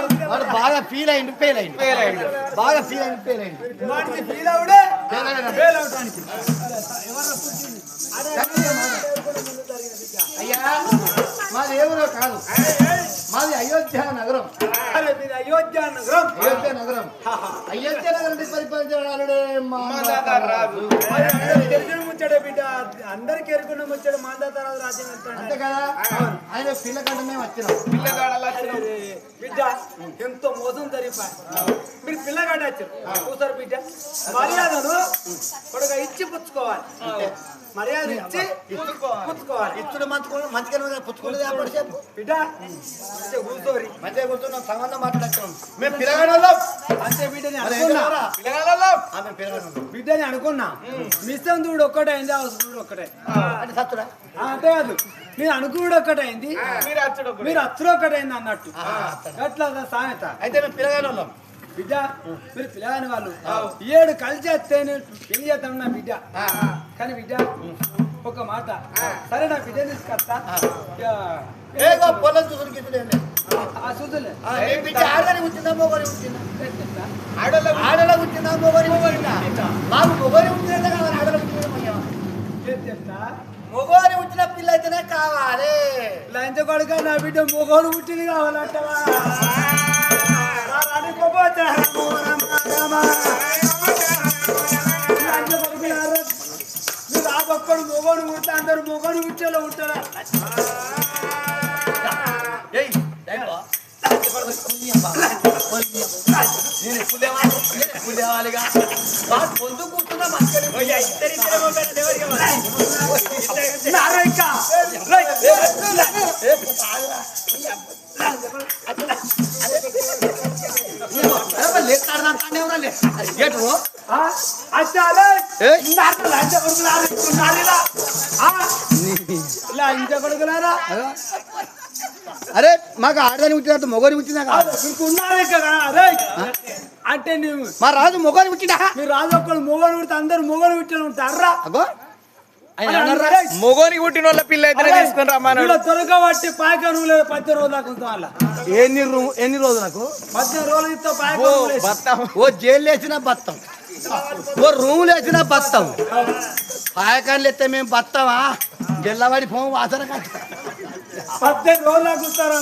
వాడు వాడు బాగా ఫీల్ అయింది ఫెయిల్ అయింది ఫెయిల్ అయింది బాగా ఫీల్ అయింది ఫెయిల్ అయింది వాడికి ఫీల్ అవుడే ఫెయిల్ అవటానికి అయ్యా మాది ఏ ఊరో కాదు మాది అయోధ్య నగరం అయోధ్య నగరం అయోధ్య నగరం అయోధ్య నగరం పరిపాలించాడు మా ముచ్చడే బిడ్డ. అందరికి ఎరుకున్న ముచ్చడు మాందాతరాజు రాజ్యం అంతే కదా? ఆయన మేము వచ్చినాం. బిడ్డ ఎంతో మోసం జరిపాయి మీరు పిల్లగాడు వచ్చారు. కూసారు బిడ్డ? మర్యాదను కొడుక ఇచ్చి పుచ్చుకోవాలి. మర్యాద ఇచ్చి పుచ్చుకోవాలి. ఇచ్చుడు మంచుకోవడం మంచిగా పుచ్చుకోలేదు అప్పుడు చెప్పు. బిడ్డ అంటే కూసోరి మంచిగా కూర్చున్నాం. సంబంధం మాట్లాడుతున్నాం. మేము పిల్లగాడు వాళ్ళం. అంతే బిడ్డని అనుకున్నా చేయాలా? ఆ, మేము పిల్లగాడు వాళ్ళం. బిడ్డని అనుకున్నా? మిస్సం దూడు ఒక్కటైంది అవసరం ఒక్కటే. అంటే సత్తురా ఆ, అంటే కాదు నేను అనుకుడు ఒక్కటైంది మీరు అచ్చుడు ఒక్కటైంది అన్నట్టు. అట్లా సామెత? అయితే మేము బిడ్డ మీరు పిల్లగాని వాళ్ళు. ఏడు కలిసి వస్తే నేను పెళ్ళి చేద్దాం నా బిడ్డ. కానీ బిడ్డ ఒక మాట. సరే నా బిడ్డ తీసుకొస్తా. పొలం ఉంచిందా ఆడలో మొగని ఉంచిందా మాకు ఉంచినట్టే కావాలి ఆడలో మొగని ఉంచిన పిల్ల అయితేనే కావాలి. లంచ కొడుక నా బిడ్డ మొగోడు పుట్టింది కావాలంటవా? అనుకోపోతా? మీరు ఆ పక్కడు మొగోడు పుట్టిన అందరు మొగోడు పుట్టేలో ఉంటారా నేను ఎప్పుడు లేవాలి నేను ఎప్పుడు లేవాలిగా వాడు పొందు కూర్చున్నా లంచ కొడుకులారా అరే మాకు ఆడదాని పుట్టినట్టు మొగని పుట్టినా కాదు? మీకు ఉన్నారే కదా అరే. అంటే నువ్వు మా రాజు మొగని పుట్టినా మీరు రాజు ఒక్కడు మొగలు పుడితే అందరు మొగలు పుట్టిన ఉంటారా అగో. మొగోనికి పుట్టిన వాళ్ళ పిల్ల అయితేనే తీసుకుని రమ్మన్నాడు త్వరగా పట్టి పాయక నువ్వు లేదు పద్దె రోజులు అలా. ఎన్ని రూ- ఎన్ని రోజులకు పద్దెనిమిది రోజులు ఇస్తే పాయక ఓ, జైలు వేసిన బత్తం. ఓ రూములు వేసిన బత్తం. పాయకాన్లు ఎత్తే మేము బత్తమా? గెల్లవాడి ఫోన్ వాసన కాదు. పద్దెనిమిది రోజులు ఉంటారా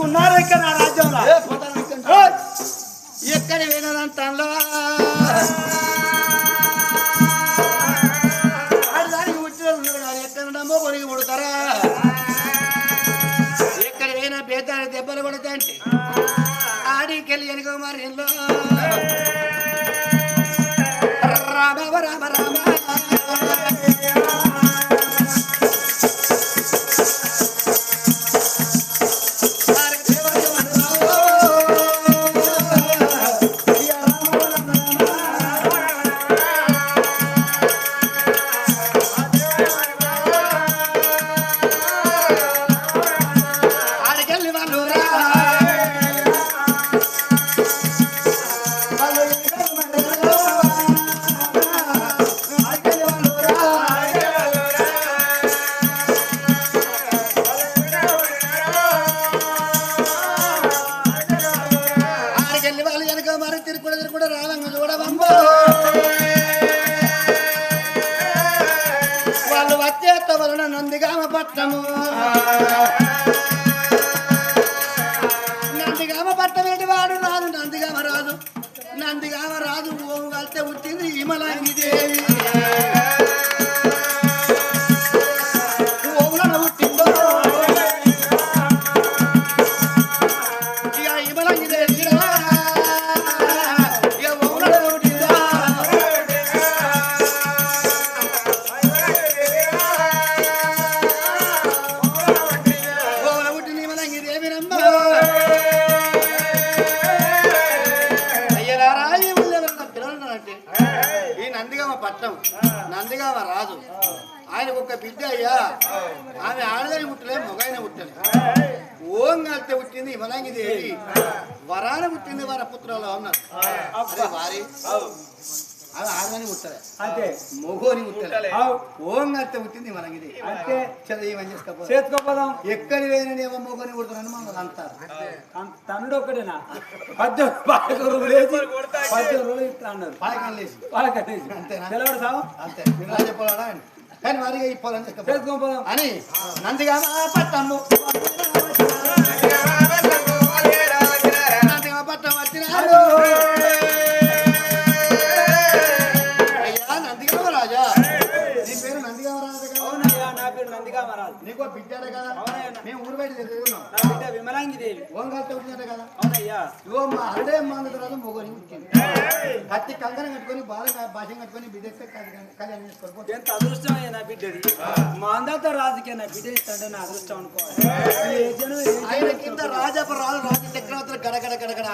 ఉన్నారా ఇక్కడ నా రాజ్యంలో! ఎక్కడ పుడతారా బేతాడి దెబ్బలు కొడతా అంటే? ఆడికెళ్ళి వెనుక మరి రామ రామ రామ. మరి తిరుకుడ తిరుకుడ రావంగ చూడవమ్మ వాళ్ళు వచ్చేత వలన నందిగామ పట్టము పట్నం నందిగామ రాజు. ఆయన ఒక బిడ్డ అయ్యా. ఆమె ఆడదని పుట్టలే మొగైన పుట్టలే. ఓం కలితే పుట్టింది ఇవలంగి దేవి. వరాన పుట్టింది వారి పుత్రాలు అన్నారు వారి. ఆడదని పుట్టలే అంతే మొగోని పుట్టలే ఆవు. ఓం అత్తే పుట్టింది మనకిది అంతే చదువు ఏమని చేసుకోపో చేతుకోపోదాం ఎక్కడి వేరేనేమో మొగోని పుడుతున్నాను మమ్మల్ని అంటారు తన్- తన్నుడు ఒక్కడేనా పద్దెనిమిది వేసి పద్దెనిమిది రోజులు ఇట్లా అన్నారు పాయకం లేచి వాళ్ళకి అంతేనా? తెలవడు సావు అంతే మీరు చెప్పాలా కానీ మరిగా ఈ పొలం చెప్పాలి చేసుకోపోదాం అని నందిగా పట్టము ఇగో మా హరడే మాంగ తర్వాత మొగని పుట్టింది. కత్తి కంకణం కట్టుకొని బాగా భాషం కట్టుకొని బిడ్డెస్తే కళ్యాణం చేసుకొని పోతే ఎంత అదృష్టం అయ్యా నా బిడ్డది. మా అందరితో రాజుకే నా బిడ్డ ఇస్తాంటే నా అదృష్టం అనుకోవాలి. ఆయన కింద రాజాప రాజు రాజు చక్రవర్తులు గడగడ గడగడ.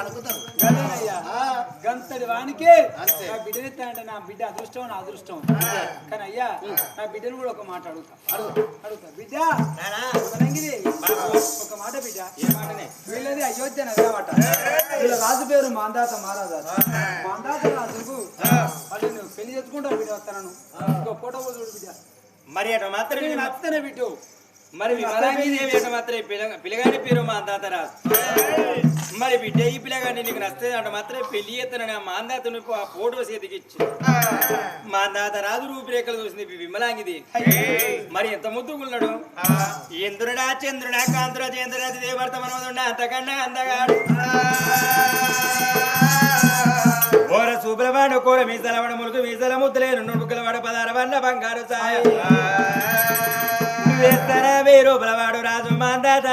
ఆ, గంతడి వానికే. అంతే. నా బిడ్డని ఇస్తాంటే నా బిడ్డ అదృష్టం నా అదృష్టం. కానీ అయ్యా నా బిడ్డను కూడా ఒక మాట అడుగుతా. అడుగు. అడుగుతా. బిడ్డ ఒక మాట బిడ్డ. ఏ మాటనే? వీళ్ళది అయోధ్య నగరమాట. వీళ్ళ రాజు పేరు మాందాత మహారాజా. మాందాత రాజుకు వాళ్ళు నువ్వు పెళ్ళి చేసుకుంటావు బిడ్డ వస్తాను ఇంకో ఫోటో చూడు బిడ్డ. మరి అటు మాత్రం నేను వస్తానే బిడ్డు. మరి విమలాంగిదేవి అటు మాత్రం పిల్ల- పిల్లగాడి పేరు మా అందాతరాజు మరి బిడ్డ ఈ పిల్లగాడిని నీకు నచ్చదు అంటే మాత్రం పెళ్ళి చేస్తానని ఆ మాందాతను ఆ ఫోటో చేతికిచ్చి. మా అందాత రాజు రూపురేఖలు చూసింది విమలాంగిది. మరి ఎంత ముద్దుకున్నాడు ఇంద్రుడా చంద్రుడా కాంతుడా చంద్రుడా దేవర్త మనోదుండా అంతకన్నా అందగాడు. ఓర సూబ్రవాడు కోర మీసలవాడ మురుకు మీసల ముద్దులేను నుడుకులవాడు పదార వల్ల బంగారు సాయ. వేస్తర వేరు బలవాడు రాజు మందత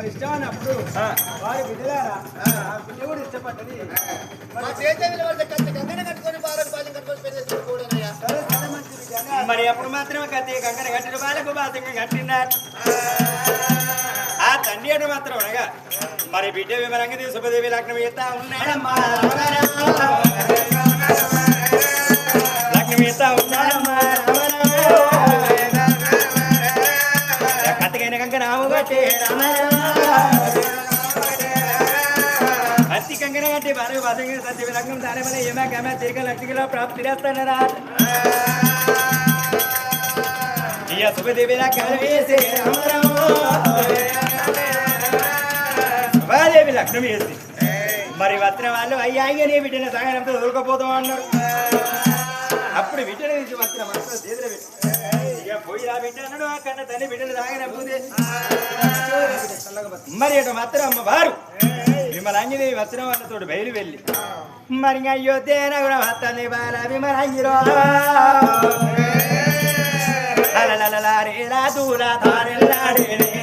మరి ఇష్టం అన్నప్పుడు ఆ. వారి బిడ్డలారా ఆ. బిడ్డ కూడా ఇష్టపడ్డది. మరి అప్పుడు మాత్రమే కత్తి కంకణ కట్టిన బాలకు బాధంగా కట్టినారు. ఆ. తండ్రి అంటే మాత్రం అనగా మరి బిడ్డ వివరంగా సుభదేవి లగ్నం ఇస్తా ఉన్నాడమ్మా కట్టి బాలకు బాధంగా సత్య లగ్నం దాని వల్ల ఏమా కమా తిరిగి లక్ష్మిలో ప్రాప్తి చేస్తానరా ఇయ సుభదేవి లగ్నం వేసి సుభాదేవి లగ్నం వేసి. మరి వచ్చిన వాళ్ళు అయ్యాయి నీ బిడ్డన సాగనంతో దొరకపోతాం అన్నారు. అప్పుడు బిడ్డను నుంచి వచ్చిన మనసులో చేతులు ఇక పోయి రా బిడ్డ అన్నాడు. ఆ కన్న తల్లి బిడ్డను సాగనంపుదే మరి అటు మాత్రం అమ్మ వారు. విమలాంగిదేవి వచ్చిన వాళ్ళతో బయలు వెళ్ళి. మరి అయ్యో తేనగుణ వస్తుంది బాల విమలాంగిరో అలలలలారేలా దూలా తారెల్లాడేరేలా నా